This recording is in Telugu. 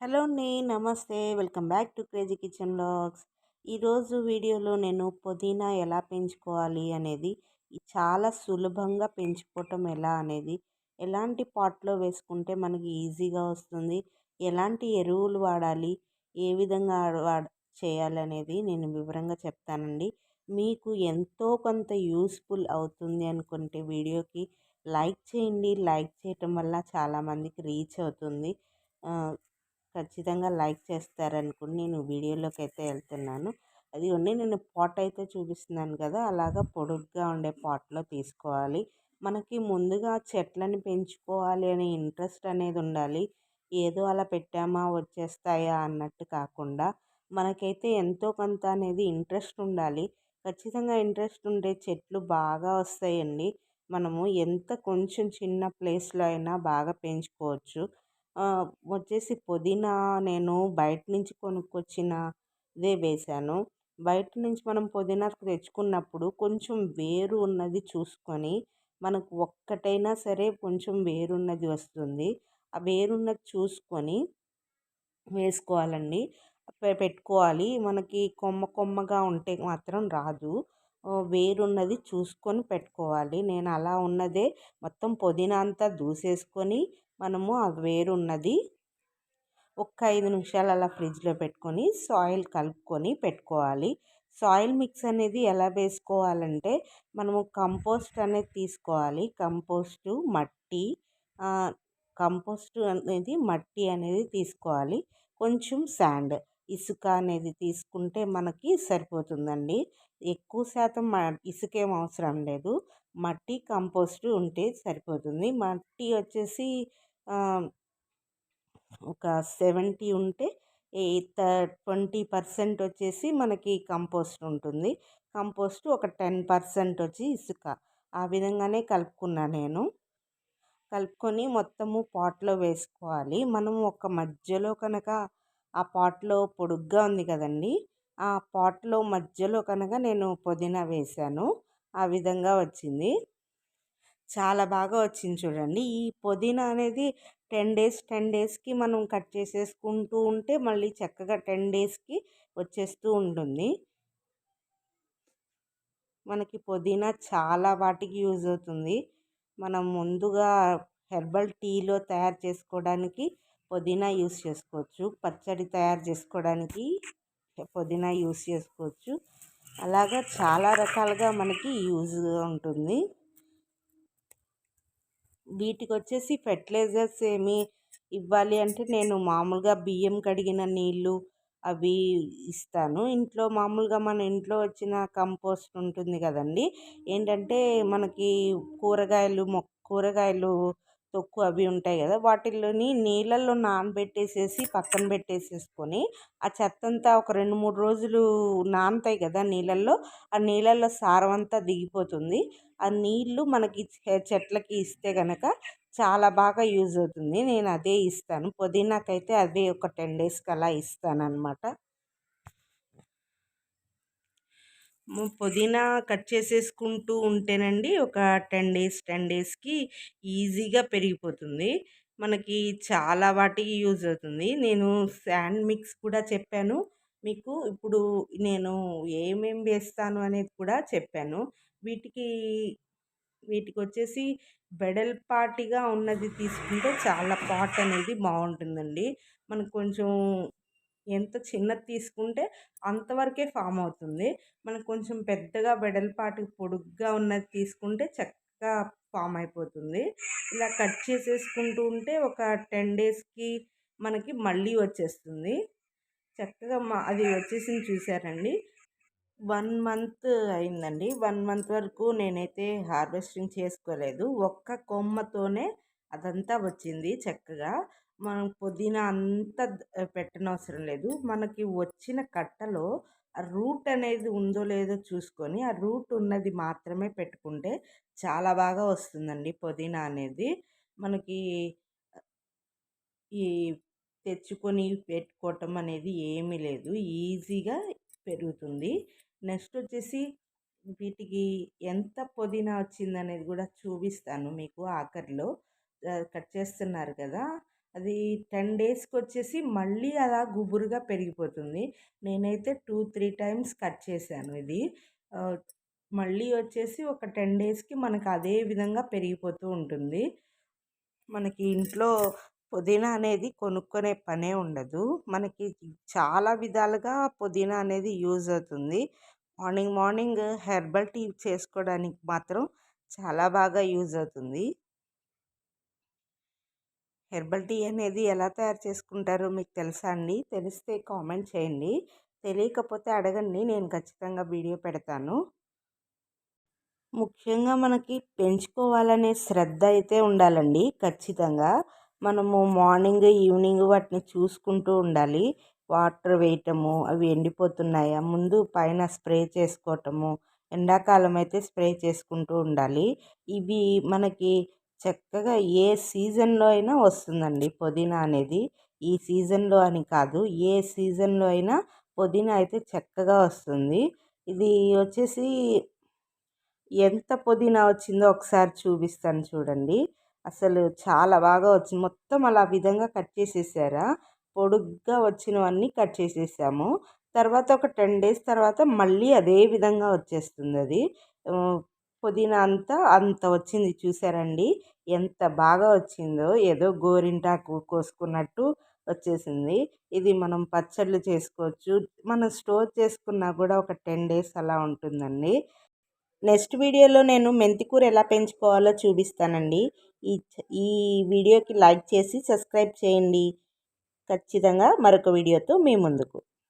హలో అండి నమస్తే. Welcome back to crazy kitchen blogs ఈరోజు వీడియోలో నేను పుదీనా ఎలా పెంచుకోవాలి అనేది చాలా సులభంగా పెంచుకోవటం ఎలా అనేది ఎలాంటి పాట్లో వేసుకుంటే మనకి ఈజీగా వస్తుంది ఎలాంటి ఎరువులు వాడాలి ఏ విధంగా వాడ చేయాలనేది నేను వివరంగా చెప్తానండి. మీకు ఎంతో కొంత యూస్ఫుల్ అవుతుంది అనుకుంటే వీడియోకి లైక్ చేయండి. లైక్ చేయటం వల్ల చాలామందికి రీచ్ అవుతుంది. ఖచ్చితంగా లైక్ చేస్తారనుకుని నేను వీడియోలోకి అయితే వెళ్తున్నాను. అది ఉండి నేను పాట్ అయితే చూపిస్తున్నాను కదా అలాగా పొడుగ్గా ఉండే పాట్లో తీసుకోవాలి. మనకి ముందుగా చెట్లని పెంచుకోవాలి అనే ఇంట్రెస్ట్ అనేది ఉండాలి. ఏదో అలా పెట్టామా వచ్చేస్తాయా అన్నట్టు కాకుండా మనకైతే ఎంతో కొంత అనేది ఇంట్రెస్ట్ ఉండాలి. ఖచ్చితంగా ఇంట్రెస్ట్ ఉండే చెట్లు బాగా వస్తాయండి. మనము ఎంత కొంచెం చిన్న ప్లేస్లో అయినా బాగా పెంచుకోవచ్చు. వచ్చేసి పుదీనా నేను బయట నుంచి కొనుక్కొచ్చినదే వేశాను బయట నుంచి మనం పుదీనా తెచ్చుకున్నప్పుడు కొంచెం వేరు ఉన్నది చూసుకొని మనకు ఒక్కటైనా సరే కొంచెం వేరున్నది వస్తుంది. ఆ వేరున్నది చూసుకొని వేసుకోవాలండి. పెట్టుకోవాలి. మనకి కొమ్మ కొమ్మగా ఉంటే మాత్రం రాదు. వేరున్నది చూసుకొని పెట్టుకోవాలి. నేను అలా ఉన్నదే మొత్తం పుదీనా అంతా దూసేసుకొని మనము ఆ వేరున్నది ఒక్క ఐదు నిమిషాలు అలా ఫ్రిడ్జ్లో పెట్టుకొని సాయిల్ కలుపుకొని పెట్టుకోవాలి. సాయిల్ మిక్స్ అనేది ఎలా వేసుకోవాలంటే మనము కంపోస్ట్ అనేది తీసుకోవాలి. కంపోస్టు మట్టి కంపోస్ట్ అనేది మట్టి అనేది తీసుకోవాలి. కొంచెం శాండ్ ఇసుక అనేది తీసుకుంటే మనకి సరిపోతుందండి. ఎక్కువ శాతం మ ఇసుకేం అవసరం లేదు. మట్టి కంపోస్ట్ ఉంటే సరిపోతుంది. మట్టి వచ్చేసి ఒక సెవెంటీ ఉంటే ఎయిత్ ట్వంటీ పర్సెంట్ వచ్చేసి మనకి కంపోస్ట్ ఉంటుంది. కంపోస్ట్ ఒక టెన్ పర్సెంట్ వచ్చి ఇసుక. ఆ విధంగానే కలుపుకున్నా నేను. కలుపుకొని మొత్తము పాట్లో వేసుకోవాలి. మనం ఒక మధ్యలో కనుక ఆ పాట్లో పొడుగ్గా ఉంది కదండి. ఆ పాట్లో మధ్యలో కనుక నేను పుదీనా వేశాను ఆ విధంగా వచ్చింది. చాలా బాగా వచ్చింది చూడండి. ఈ పుదీనా అనేది టెన్ డేస్ టెన్ డేస్కి మనం కట్ చేసేసుకుంటూ ఉంటే మళ్ళీ చక్కగా టెన్ డేస్కి వచ్చేస్తూ ఉంటుంది. మనకి పుదీనా చాలా వాటికి యూజ్ అవుతుంది. మనం ముందుగా హెర్బల్ టీలో తయారు చేసుకోవడానికి పుదీనా యూస్ చేసుకోవచ్చు. పచ్చడి తయారు చేసుకోవడానికి పుదీనా యూస్ చేసుకోవచ్చు. అలాగా చాలా రకాలుగా మనకి యూజ్గా ఉంటుంది. వీటికి వచ్చేసి ఫెర్టిలైజర్స్ ఏమి ఇవ్వాలి అంటే నేను మామూలుగా బియ్యం కడిగిన నీళ్ళు అవి ఇస్తాను. ఇంట్లో మామూలుగా మన ఇంట్లో వచ్చిన కంపోస్ట్ ఉంటుంది కదండి. ఏంటంటే మనకి కూరగాయలు మొ కూరగాయలు తొక్కు అవి ఉంటాయి కదా వాటిల్లోని నీళ్ళల్లో నానబెట్టేసేసి పక్కన పెట్టేసేసుకొని ఆ చెత్త అంతా ఒక రెండు మూడు రోజులు నానుతాయి కదా నీళ్ళల్లో ఆ నీళ్ళల్లో సారం అంతా దిగిపోతుంది. ఆ నీళ్ళు మనకి చెట్లకి ఇస్తే కనుక చాలా బాగా యూజ్ అవుతుంది. నేను అదే ఇస్తాను. పుదీనాకైతే అదే ఒక టెన్ డేస్కి అలా ఇస్తాను అనమాట పుదీనా కట్ చేసేసుకుంటూ ఉంటేనండి ఒక టెన్ డేస్ టెన్ డేస్కి ఈజీగా పెరిగిపోతుంది. మనకి చాలా వాటికి యూజ్ అవుతుంది. నేను శాండ్ మిక్స్ కూడా చెప్పాను. మీకు ఇప్పుడు నేను ఏమేం వేస్తాను అనేది కూడా చెప్పాను. వీటికి వీటికి వచ్చేసి వెడల్పాటిగా ఉన్నది తీసుకుంటే చాలా పాట్ అనేది బాగుంటుందండి. మనకు కొంచెం ఎంత చిన్నది తీసుకుంటే అంతవరకే ఫామ్ అవుతుంది. మనకు కొంచెం పెద్దగా వెడల్పాటు పొడుగ్గా ఉన్నది తీసుకుంటే చక్కగా ఫామ్ అయిపోతుంది. ఇలా కట్ చేసేసుకుంటూ ఉంటే ఒక టెన్ డేస్కి మనకి మళ్ళీ వచ్చేస్తుంది. చక్కగా మా అది వచ్చేసింది చూసారండి. వన్ మంత్ అయిందండి. వన్ మంత్ వరకు నేనైతే హార్వెస్టింగ్ చేసుకోలేదు. ఒక్క కొమ్మతోనే అదంతా వచ్చింది చక్కగా. మనం పుదీనా అంతా పెట్టనవసరం లేదు. మనకి వచ్చిన కట్టలో ఆ రూట్ అనేది ఉందో లేదో చూసుకొని ఆ రూట్ ఉన్నది మాత్రమే పెట్టుకుంటే చాలా బాగా వస్తుందండి పుదీనా అనేది. మనకి ఈ తెచ్చుకొని పెట్టుకోవటం అనేది ఏమీ లేదు. ఈజీగా పెరుగుతుంది. నెక్స్ట్ వచ్చేసి వీటికి ఎంత పుదీనా వచ్చిందనేది కూడా చూపిస్తాను మీకు ఆఖరిలో. కట్ చేస్తున్నారు కదా. అది టెన్ డేస్కి వచ్చేసి మళ్ళీ అలా గుబురుగా పెరిగిపోతుంది. నేనైతే టూ త్రీ టైమ్స్ కట్ చేశాను ఇది. మళ్ళీ వచ్చేసి ఒక టెన్ డేస్కి మనకు అదే విధంగా పెరిగిపోతూ ఉంటుంది. మనకి ఇంట్లో పుదీనా అనేది కొనుక్కునే పనే ఉండదు. మనకి చాలా విధాలుగా పుదీనా అనేది యూజ్ అవుతుంది. మార్నింగ్ మార్నింగ్ హెర్బల్ టీ చేసుకోవడానికి మాత్రం చాలా బాగా యూజ్ అవుతుంది. హెర్బల్ టీ అనేది ఎలా తయారు చేసుకుంటారో మీకు తెలుసా అండి? తెలిస్తే కామెంట్ చేయండి. తెలియకపోతే అడగండి. నేను ఖచ్చితంగా వీడియో పెడతాను. ముఖ్యంగా మనకి పెంచుకోవాలనే శ్రద్ధ అయితే ఉండాలండి ఖచ్చితంగా. మనము మార్నింగ్ ఈవినింగ్ వాటిని చూసుకుంటూ ఉండాలి. వాటర్ వేయటము అవి ఎండిపోతున్నాయా ముందు పైన స్ప్రే చేసుకోవటము ఎండాకాలం అయితే స్ప్రే చేసుకుంటూ ఉండాలి. ఇవి మనకి చక్కగా ఏ సీజన్లో అయినా వస్తుందండి పుదీనా అనేది. ఈ సీజన్లో అని కాదు ఏ సీజన్లో అయినా పుదీనా అయితే చక్కగా వస్తుంది. ఇది వచ్చేసి ఎంత పుదీనా వచ్చిందో ఒకసారి చూపిస్తాను చూడండి. అసలు చాలా బాగా వచ్చింది మొత్తం అలా విధంగా కట్ చేసేసారా? పొడుగ్గా వచ్చినవన్నీ కట్ చేసేసాము. తర్వాత ఒక టెన్ డేస్ తర్వాత మళ్ళీ అదే విధంగా వచ్చేస్తుంది అది. పుదీనా అంతా అంత వచ్చింది చూసారండి. ఎంత బాగా వచ్చిందో ఏదో గోరింటాకు కోసుకున్నట్టు వచ్చేసింది. ఇది మనం పచ్చళ్ళు చేసుకోవచ్చు. మనం స్టోర్ చేసుకున్నా కూడా ఒక టెన్ డేస్ అలా ఉంటుందండి. నెక్స్ట్ వీడియోలో నేను మెంతికూర ఎలా పెంచుకోవాలో చూపిస్తానండి. ఈ ఈ వీడియోకి లైక్ చేసి సబ్స్క్రైబ్ చేయండి. ఖచ్చితంగా మరొక వీడియోతో మీ ముందుకు.